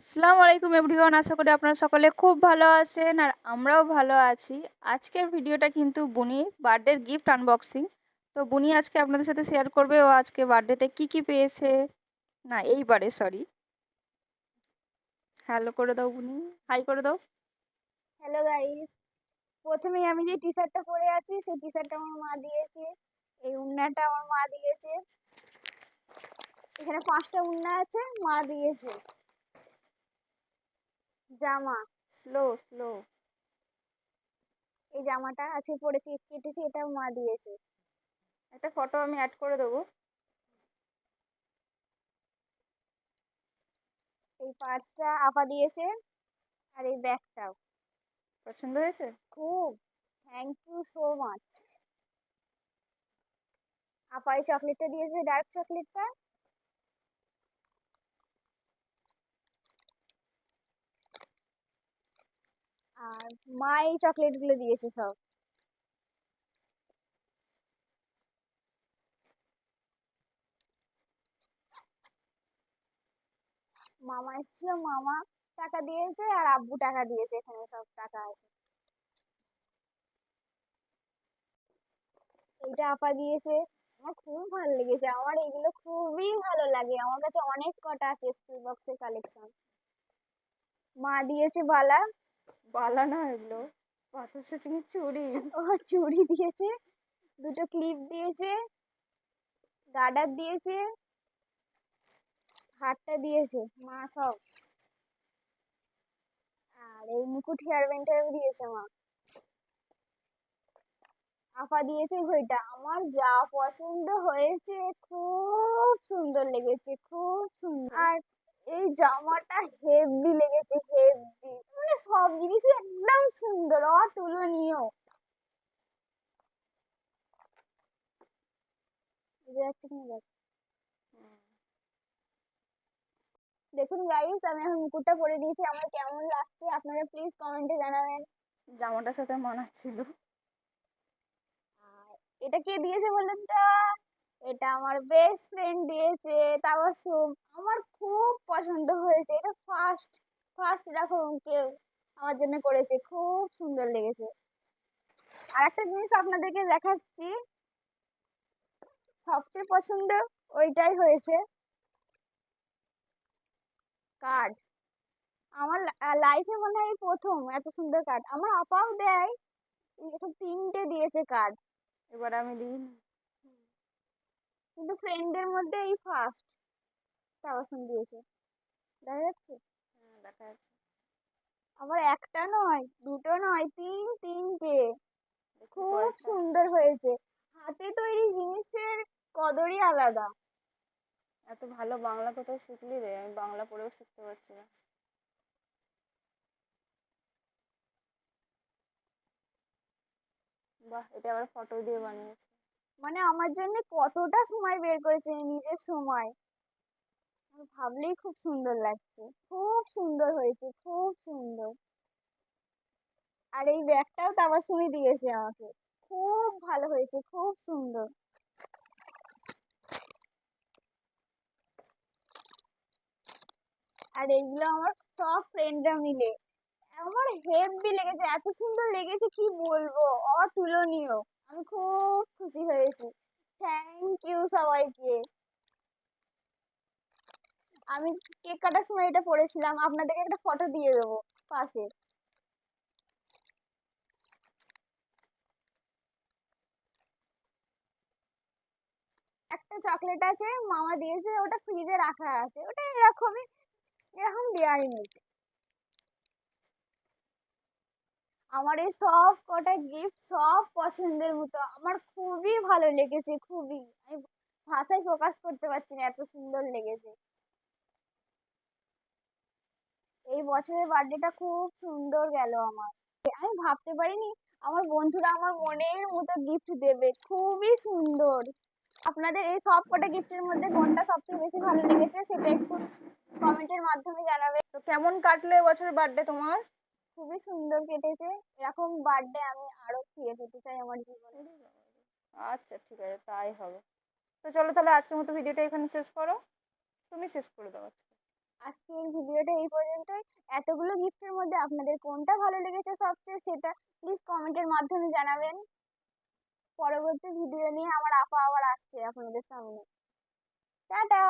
আসসালামু আলাইকুম এভরিওয়ান। আশা করি আপনারা সকলে খুব ভালো আছেন আর আমরাও ভালো আছি। আজকের ভিডিওটা কিন্তু বুনি বার্থডের গিফট আনবক্সিং তো বুনি আজকে আপনাদের সাথে শেয়ার করবে ও আজকে বার্থডেতে কি কি পেয়েছে? না, এইবারে সরি হ্যালো করে দাও বুনি। হাই করে দাও। হ্যালো গাইস প্রথমেই আমি যে টি শার্টটা পরে আছি, সেই টি শার্টটা আমার মা দিয়েছে। এই উন্নাটা আমার মা দিয়েছে। এখানে পাঁচটা উন্না আছে, মা দিয়েছে। জামা স্লো স্লো এই জামাটা আছে পরে কেটেছি এটা মা দিয়েছে। একটা ফটো আমি অ্যাড করে দেবো। এই পার্সটা আপা দিয়েছে আর এই ব্যাগটাও পছন্দ হয়েছে? খুব। থ্যাংক ইউ সো মাচ আপা এই চকলেটটা দিয়েছে ডার্ক চকলেটটা আর মা এই চকলেটগুলো দিয়েছে সব। মামা এসেছিল, মামা টাকা দিয়েছে আর আব্বু টাকা দিয়েছে, এখানে সব টাকা আছে। এইটা আপা দিয়েছে। আমার খুব ভালো লেগেছে। আমার এগুলো খুবই ভালো লাগে। আমার কাছে অনেক কটা আছে স্কুল বক্সের কালেকশন মা দিয়েছে বালা। বালা না এগুলো। পাথর সেটিং চুড়ি। ও চুড়ি দিয়েছে দুটো ক্লিপ দিয়েছে গার্ডার দিয়েছে হারটা দিয়েছে মা সব। আর এই মুকুট হেয়ার ব্যান্ডটাও দিয়েছে মা। আপা দিয়েছে ঘড়িটা। আমার যা পছন্দ হয়েছে খুব সুন্দর লেগেছে খুব সুন্দর। আর এই জামাটা হেভি লেগেছে হেভি মানে সব জিনিসই একদম সুন্দর অতুলনীয়। দেখুন গাইস আমি এখন মুকুটটা পরে নিয়েছি আমার কেমন লাগছে আপনারা প্লিজ কমেন্টে জানাবেন। জামাটার সাথে মানাচ্ছিল এটা কে দিয়েছে বলুন তো? এটা আমার বেস্ট ফ্রেন্ড দিয়েছে। তাবাসুম আমার খুব পছন্দ হয়েছে। এটা ফার্স্ট ফার্স্ট এরকম কেউ আমার জন্য করেছে। খুব সুন্দর লেগেছে। আর একটা জিনিস আপনাদেরকে দেখাচ্ছি। সবচেয়ে পছন্দ ওইটাই হয়েছে কার্ড আমার লাইফে মনে হয় প্রথম এত সুন্দর কার্ড আমার আপাও দেয়। তিনটে দিয়েছে কার্ড এবার আমি দিই কিন্তু ফ্রেন্ডদের মধ্যে এই ফার্স্ট তাবাসুম দিয়েছে। দেখা যাচ্ছে? হ্যাঁ দেখা যাচ্ছে। আবার একটা নয় দুটো নয় তিন তিনটে। খুব সুন্দর হয়েছে। হাতে তৈরি জিনিসের কদরই আলাদা। এত ভালো বাংলা কোথায় শিখলি রে? আমি বাংলা পড়েও শিখতে পারছি না। বাহ এটা আবার ফটো দিয়ে বানিয়েছে। মানে আমার জন্য কতটা সময় বের করেছে নিজের সময়? ভাবলেই খুব সুন্দর লাগছে। খুব সুন্দর হয়েছে, খুব সুন্দর। আর এই ব্যাগটাও তাবাসুমি দিয়েছে আমাকে। খুব ভালো হয়েছে, খুব সুন্দর। আর এইগুলো আমার সব ফ্রেন্ডরা মিলে। আমার হেভি লেগেছে, এত সুন্দর লেগেছে, কি বলব? অতুলনীয়। আমি খুব খুশি হয়েছি থ্যাংক ইউ সবাইকে। আমি কেক কাটার সময় এটা পড়েছিলাম, আপনাদেরকে একটা ফটো দিয়ে দেবো পাশে। একটা চকলেট আছে, মামা দিয়েছে, ওটা ফ্রিজে রাখা আছে, ওটা এরকমই, এরকম ডেয়ারি মিল্ক আমার এই সব কটা গিফট সব পছন্দের মতো। আমার খুবই ভালো লেগেছে, খুবই। আমি ভাষায় প্রকাশ করতে পারছি না, এত সুন্দর লেগেছে। এই বছরের বার্থডেটা খুব সুন্দর গেল আমার। আমি ভাবতে পারিনি, আমার বন্ধুরা আমার মনের মতো গিফট দেবে। খুবই সুন্দর। আপনাদের এই সব কটা গিফটের মধ্যে কোনটা সবচেয়ে বেশি ভালো লেগেছে সেটা একটু কমেন্টের মাধ্যমে জানাবে তো কেমন কাটলো এবছর বার্থডে তোমার? খুবই সুন্দর কেটেছে। এরকম বার্থডে আমি আরও ফিরে পেতে চাই আমার জীবনে। আচ্ছা ঠিক আছে তাই হবে। তো চলো তাহলে আজকের মতো ভিডিওটা এখানে শেষ করো। তুমি শেষ করে দাও আজকে। আজকের ভিডিওটা এই পর্যন্তই। এতগুলো গিফটের মধ্যে আপনাদের কোনটা ভালো লেগেছে সবচেয়ে সেটা প্লিজ কমেন্টের মাধ্যমে জানাবেন। পরবর্তী ভিডিও নিয়ে আমার আপা আবার আসছে আপনাদের সামনে। টাটা!